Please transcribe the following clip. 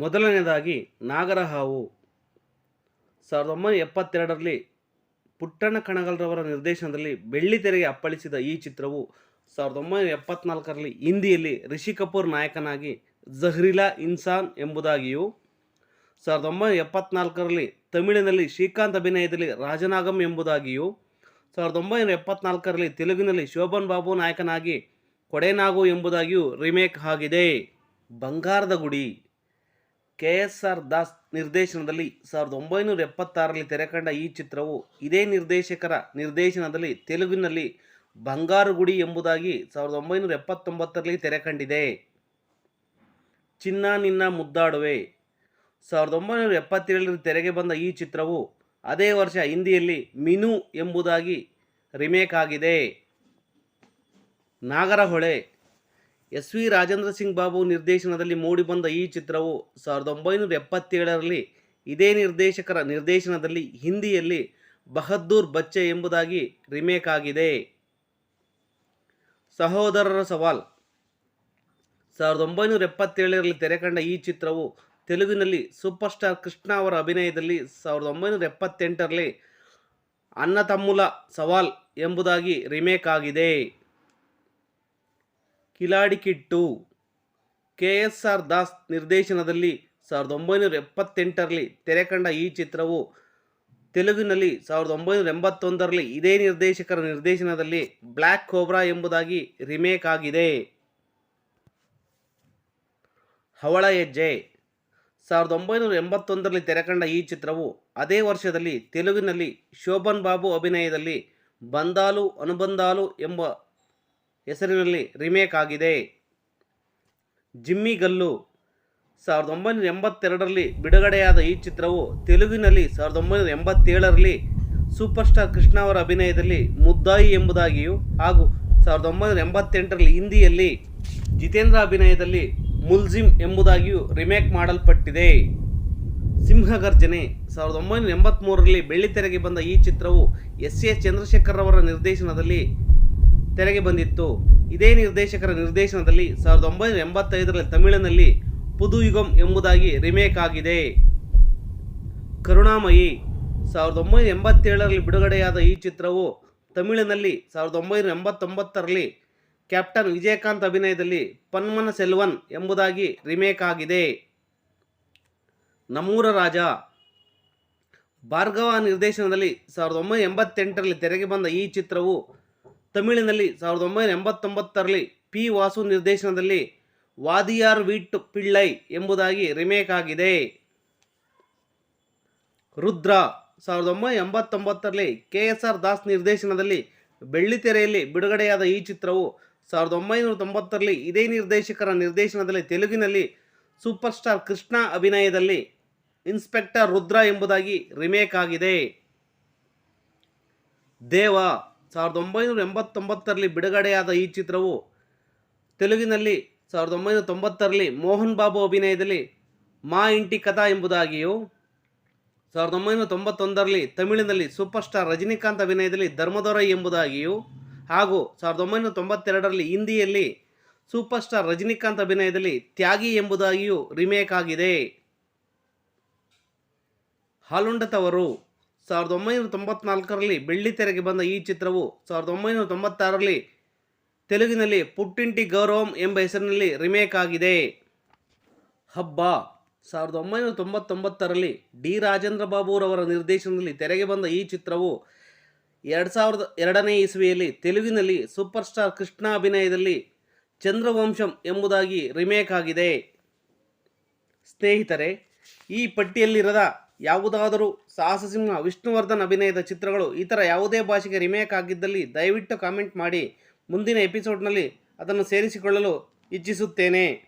ಮೊದಲನೇದಾಗಿ ನಾಗರಹಾವು. ಸಾವಿರದ ಒಂಬೈನೂರ ಎಪ್ಪತ್ತೆರಡರಲ್ಲಿ ಪುಟ್ಟಣ್ಣ ಕಣಗಲ್ರವರ ನಿರ್ದೇಶನದಲ್ಲಿ ಬೆಳ್ಳಿತೆರೆಗೆ ಅಪ್ಪಳಿಸಿದ ಈ ಚಿತ್ರವು ಸಾವಿರದ ಒಂಬೈನೂರ ಎಪ್ಪತ್ನಾಲ್ಕರಲ್ಲಿ ಹಿಂದಿಯಲ್ಲಿ ರಿಷಿ ಕಪೂರ್ ನಾಯಕನಾಗಿ ಜಹ್ರಿಲಾ ಇನ್ಸಾನ್ ಎಂಬುದಾಗಿಯೂ, ಸಾವಿರದ ಒಂಬೈನೂರ ಎಪ್ಪತ್ನಾಲ್ಕರಲ್ಲಿ ತಮಿಳಿನಲ್ಲಿ ಶ್ರೀಕಾಂತ್ ಅಭಿನಯದಲ್ಲಿ ರಾಜನಾಗಂ ಎಂಬುದಾಗಿಯೂ, ಸಾವಿರದ ಒಂಬೈನೂರ ಎಪ್ಪತ್ನಾಲ್ಕರಲ್ಲಿ ತೆಲುಗಿನಲ್ಲಿ ಶೋಭನ್ ಬಾಬು ನಾಯಕನಾಗಿ ಕೊಡೆನಾಗು ಎಂಬುದಾಗಿಯೂ ರಿಮೇಕ್ ಆಗಿದೆ. ಬಂಗಾರದ ಗುಡಿ. ಕೆ ಎಸ್ ಆರ್ ದಾಸ್ ನಿರ್ದೇಶನದಲ್ಲಿ ಸಾವಿರದ ಒಂಬೈನೂರ ಎಪ್ಪತ್ತಾರರಲ್ಲಿ ತೆರೆಕಂಡ ಈ ಚಿತ್ರವು ಇದೇ ನಿರ್ದೇಶಕರ ನಿರ್ದೇಶನದಲ್ಲಿ ತೆಲುಗಿನಲ್ಲಿ ಬಂಗಾರು ಗುಡಿ ಎಂಬುದಾಗಿ ಸಾವಿರದ ಒಂಬೈನೂರ ಎಪ್ಪತ್ತೊಂಬತ್ತರಲ್ಲಿ ತೆರೆಕಂಡಿದೆ ಚಿನ್ನ ನಿನ್ನ ಮುದ್ದಾಡುವೆ. ಸಾವಿರದ ಒಂಬೈನೂರ ಎಪ್ಪತ್ತೇಳರಲ್ಲಿ ತೆರೆಗೆ ಬಂದ ಈ ಚಿತ್ರವು ಅದೇ ವರ್ಷ ಹಿಂದಿಯಲ್ಲಿ ಮಿನು ಎಂಬುದಾಗಿ ರಿಮೇಕ್ ಆಗಿದೆ. ನಾಗರಹೊಳೆ ಎಸ್ ವಿ ರಾಜೇಂದ್ರ ಸಿಂಗ್ ಬಾಬು ನಿರ್ದೇಶನದಲ್ಲಿ ಮೂಡಿಬಂದ ಈ ಚಿತ್ರವು ಸಾವಿರದ ಒಂಬೈನೂರ ಎಪ್ಪತ್ತೇಳರಲ್ಲಿ ಇದೇ ನಿರ್ದೇಶಕರ ನಿರ್ದೇಶನದಲ್ಲಿ ಹಿಂದಿಯಲ್ಲಿ ಬಹದ್ದೂರ್ ಬಚ್ಚೆ ಎಂಬುದಾಗಿ ರಿಮೇಕ್ ಆಗಿದೆ. ಸಹೋದರರ ಸವಾಲ್. ಸಾವಿರದ ಒಂಬೈನೂರ ಎಪ್ಪತ್ತೇಳರಲ್ಲಿ ತೆರೆಕಂಡ ಈ ಚಿತ್ರವು ತೆಲುಗಿನಲ್ಲಿ ಸೂಪರ್ ಸ್ಟಾರ್ ಕೃಷ್ಣ ಅವರ ಅಭಿನಯದಲ್ಲಿ ಸಾವಿರದ ಒಂಬೈನೂರ ಎಪ್ಪತ್ತೆಂಟರಲ್ಲಿ ಅನ್ನತಮ್ಮುಲ ಸವಾಲ್ ಎಂಬುದಾಗಿ ರಿಮೇಕ್ ಆಗಿದೆ. Kiladi Kittu. K S R Das ನಿರ್ದೇಶನದಲ್ಲಿ ಸಾವಿರದ ಒಂಬೈನೂರ ಎಪ್ಪತ್ತೆಂಟರಲ್ಲಿ ತೆರೆಕಂಡ ಈ ಚಿತ್ರವು ತೆಲುಗಿನಲ್ಲಿ ಸಾವಿರದ ಒಂಬೈನೂರ ಎಂಬತ್ತೊಂದರಲ್ಲಿ ಇದೇ ನಿರ್ದೇಶಕರ ನಿರ್ದೇಶನದಲ್ಲಿ ಬ್ಲ್ಯಾಕ್ ಕೋಬ್ರಾ ಎಂಬುದಾಗಿ ರಿಮೇಕ್ ಆಗಿದೆ. ಹವಳ ಹೆಜ್ಜೆ. ಸಾವಿರದ ಒಂಬೈನೂರ ಎಂಬತ್ತೊಂದರಲ್ಲಿ ತೆರೆಕಂಡ ಈ ಚಿತ್ರವು ಅದೇ ವರ್ಷದಲ್ಲಿ ತೆಲುಗಿನಲ್ಲಿ ಶೋಭನ್ ಬಾಬು ಅಭಿನಯದಲ್ಲಿ ಬಂದಾಲು ಅನುಬಂಧಾಲು ಎಂಬ ಹೆಸರಿನಲ್ಲಿ ರಿಮೇಕ್ ಆಗಿದೆ. ಜಿಮ್ಮಿ ಗಲ್ಲು. ಸಾವಿರದ ಒಂಬೈನೂರ ಎಂಬತ್ತೆರಡರಲ್ಲಿ ಬಿಡುಗಡೆಯಾದ ಈ ಚಿತ್ರವು ತೆಲುಗಿನಲ್ಲಿ ಸಾವಿರದ ಒಂಬೈನೂರ ಎಂಬತ್ತೇಳರಲ್ಲಿ ಸೂಪರ್ ಸ್ಟಾರ್ ಕೃಷ್ಣ ಅವರ ಅಭಿನಯದಲ್ಲಿ ಮುದ್ದಾಯಿ ಎಂಬುದಾಗಿಯೂ ಹಾಗೂ ಸಾವಿರದ ಒಂಬೈನೂರ ಎಂಬತ್ತೆಂಟರಲ್ಲಿ ಹಿಂದಿಯಲ್ಲಿ ಜಿತೇಂದ್ರ ಅಭಿನಯದಲ್ಲಿ ಮುಲ್ಜಿಮ್ ಎಂಬುದಾಗಿಯೂ ರಿಮೇಕ್ ಮಾಡಲ್ಪಟ್ಟಿದೆ. ಸಿಂಹಗರ್ಜನೆ. ಸಾವಿರದ ಒಂಬೈನೂರ ಎಂಬತ್ತ್ಮೂರರಲ್ಲಿ ಬೆಳ್ಳಿತೆರೆಗೆ ಬಂದ ಈ ಚಿತ್ರವು ಎಸ್ ಎ ಚಂದ್ರಶೇಖರ್ ಅವರ ನಿರ್ದೇಶನದಲ್ಲಿ ತೆರೆಗೆ ಬಂದಿತ್ತು. ಇದೇ ನಿರ್ದೇಶಕರ ನಿರ್ದೇಶನದಲ್ಲಿ ಸಾವಿರದ ಒಂಬೈನೂರ ಎಂಬತ್ತೈದರಲ್ಲಿ ತಮಿಳಿನಲ್ಲಿ ಪುದುಯುಗಂ ಎಂಬುದಾಗಿ ರಿಮೇಕ್ ಆಗಿದೆ. ಕರುಣಾಮಯಿ, ಸಾವಿರದ ಒಂಬೈನೂರ ಎಂಬತ್ತೇಳರಲ್ಲಿ ಬಿಡುಗಡೆಯಾದ ಈ ಚಿತ್ರವು ತಮಿಳಿನಲ್ಲಿ ಸಾವಿರದ ಒಂಬೈನೂರ ಎಂಬತ್ತೊಂಬತ್ತರಲ್ಲಿ ಕ್ಯಾಪ್ಟನ್ ವಿಜಯಕಾಂತ್ ಅಭಿನಯದಲ್ಲಿ ಪನ್ಮನ ಸೆಲ್ವನ್ ಎಂಬುದಾಗಿ ರಿಮೇಕ್ ಆಗಿದೆ. ನಮ್ಮೂರ ರಾಜ, ಭಾರ್ಗವ ನಿರ್ದೇಶನದಲ್ಲಿ ಸಾವಿರದ ಒಂಬೈನೂರ ಎಂಬತ್ತೆಂಟರಲ್ಲಿ ತೆರೆಗೆ ಬಂದ ಈ ಚಿತ್ರವು ತಮಿಳಿನಲ್ಲಿ ಸಾವಿರದ ಒಂಬೈನೂರ ಎಂಬತ್ತೊಂಬತ್ತರಲ್ಲಿ ಪಿ ವಾಸು ನಿರ್ದೇಶನದಲ್ಲಿ ವಾದಿಯಾರ್ ವೀಟ್ ಪಿಳ್ಳೈ ಎಂಬುದಾಗಿ ರಿಮೇಕ್ ಆಗಿದೆ. ರುದ್ರ ಸಾವಿರದ ಒಂಬೈನೂರ ಎಂಬತ್ತೊಂಬತ್ತರಲ್ಲಿ ಕೆ ಎಸ್ ಆರ್ ದಾಸ್ ನಿರ್ದೇಶನದಲ್ಲಿ ಬೆಳ್ಳಿತೆರೆಯಲ್ಲಿ ಬಿಡುಗಡೆಯಾದ ಈ ಚಿತ್ರವು ಸಾವಿರದ ಒಂಬೈನೂರ ತೊಂಬತ್ತರಲ್ಲಿ ಇದೇ ನಿರ್ದೇಶಕರ ನಿರ್ದೇಶನದಲ್ಲಿ ತೆಲುಗಿನಲ್ಲಿ ಸೂಪರ್ ಸ್ಟಾರ್ ಕೃಷ್ಣ ಅಭಿನಯದಲ್ಲಿ ಇನ್ಸ್ಪೆಕ್ಟರ್ ರುದ್ರ ಎಂಬುದಾಗಿ ರಿಮೇಕ್ ಆಗಿದೆ. ದೇವ ಸಾವಿರದ ಒಂಬೈನೂರ ಎಂಬತ್ತೊಂಬತ್ತರಲ್ಲಿ ಬಿಡುಗಡೆಯಾದ ಈ ಚಿತ್ರವು ತೆಲುಗಿನಲ್ಲಿ ಸಾವಿರದ ಒಂಬೈನೂರ ತೊಂಬತ್ತರಲ್ಲಿ ಮೋಹನ್ ಬಾಬು ಅಭಿನಯದಲ್ಲಿ ಮಾ ಇಂಟಿ ಕಥಾ ಎಂಬುದಾಗಿಯೂ ಸಾವಿರದ ಒಂಬೈನೂರ ತೊಂಬತ್ತೊಂದರಲ್ಲಿ ತಮಿಳಿನಲ್ಲಿ ಸೂಪರ್ ಸ್ಟಾರ್ ರಜನಿಕಾಂತ್ ಅಭಿನಯದಲ್ಲಿ ಧರ್ಮದೊರೈ ಎಂಬುದಾಗಿಯೂ ಹಾಗೂ ಸಾವಿರದ ಒಂಬೈನೂರ ತೊಂಬತ್ತೆರಡರಲ್ಲಿ ಹಿಂದಿಯಲ್ಲಿ ಸೂಪರ್ ಸ್ಟಾರ್ ರಜನಿಕಾಂತ್ ಅಭಿನಯದಲ್ಲಿ ತ್ಯಾಗಿ ಎಂಬುದಾಗಿಯೂ ರಿಮೇಕ್ ಆಗಿದೆ. ಹಾಲುಂಡ ತವರು ಸಾವಿರದ ಒಂಬೈನೂರ ತೊಂಬತ್ನಾಲ್ಕರಲ್ಲಿ ಬೆಳ್ಳಿ ತೆರೆಗೆ ಬಂದ ಈ ಚಿತ್ರವು ಸಾವಿರದ ಒಂಬೈನೂರ ತೊಂಬತ್ತಾರರಲ್ಲಿ ತೆಲುಗಿನಲ್ಲಿ ಪುಟ್ಟಿಂಟಿ ಗೌರವಂ ಎಂಬ ಹೆಸರಿನಲ್ಲಿ ರಿಮೇಕ್ ಆಗಿದೆ. ಹಬ್ಬ ಸಾವಿರದ ಒಂಬೈನೂರ ತೊಂಬತ್ತೊಂಬತ್ತರಲ್ಲಿ ಡಿ ರಾಜೇಂದ್ರ ಬಾಬುರವರ ನಿರ್ದೇಶನದಲ್ಲಿ ತೆರೆಗೆ ಬಂದ ಈ ಚಿತ್ರವು ಎರಡು ಸಾವಿರದ ಎರಡನೇ ಇಸ್ವಿಯಲ್ಲಿ ತೆಲುಗಿನಲ್ಲಿ ಸೂಪರ್ ಸ್ಟಾರ್ ಕೃಷ್ಣ ಅಭಿನಯದಲ್ಲಿ ಚಂದ್ರವಂಶಂ ಎಂಬುದಾಗಿ ರಿಮೇಕ್ ಆಗಿದೆ. ಸ್ನೇಹಿತರೆ, ಈ ಪಟ್ಟಿಯಲ್ಲಿರದ ಯಾವುದಾದರೂ ಸಾಹಸಸಿಂಹ, ವಿಷ್ಣುವರ್ಧನ್ ಅಭಿನಯದ ಚಿತ್ರಗಳು ಇತರ ಯಾವುದೇ ಭಾಷೆಗೆ ರಿಮೇಕ್ ಆಗಿದ್ದಲ್ಲಿ ದಯವಿಟ್ಟು ಕಾಮೆಂಟ್ ಮಾಡಿ. ಮುಂದಿನ ಎಪಿಸೋಡ್ನಲ್ಲಿ ಅದನ್ನು ಸೇರಿಸಿಕೊಳ್ಳಲು ಇಚ್ಛಿಸುತ್ತೇನೆ.